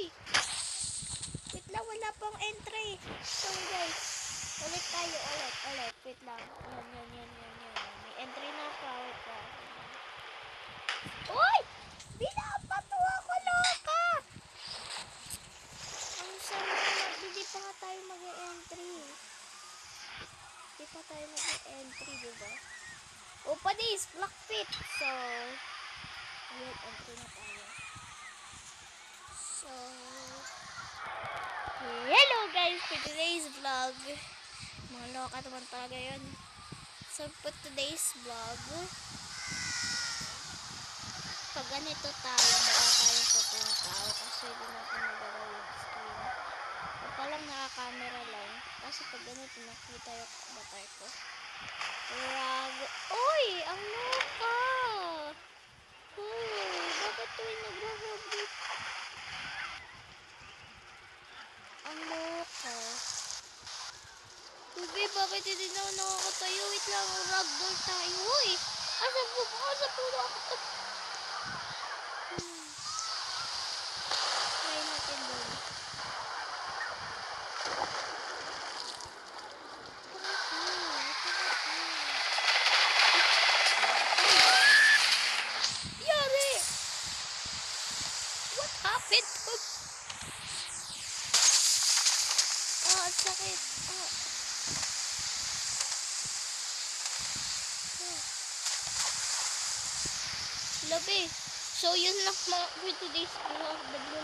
Uy! Wait lang, wala pang entry. Sorry guys. Ulit tayo, ulit, ulit. Wait lang. Yan, yan, yan, yan, yan. May entry na ako. Wait lang. Uy! Binabato ako, loka! Ang sama naman. Hindi pa nga tayo mag-entry. Hindi pa tayo mag-entry, diba? Opa days, black pit. So, ayun, entry na tayo. So, hello guys for today's vlog. Mga loka naman talaga yun. So, for today's vlog, pag ganito tayo, wala tayong pupunta kasi hindi natin magalaw yung screen. O palang naka-camera lang. Kasi pag ganito, nakita yung batay ko. Rag. Uy! Ang loka! Uy! Bakit tuwing nagra-rag Ang loka. Ubi, bakit hindi na ako nakakatayo? Wait lang, ragdoll tayo. Uy! Asa po? Asa po ako? Hmm. Try natin doon. Yari! What happened ang sakit. Ah. Labi. So, yun lang mga for today's vlog. Na tayo.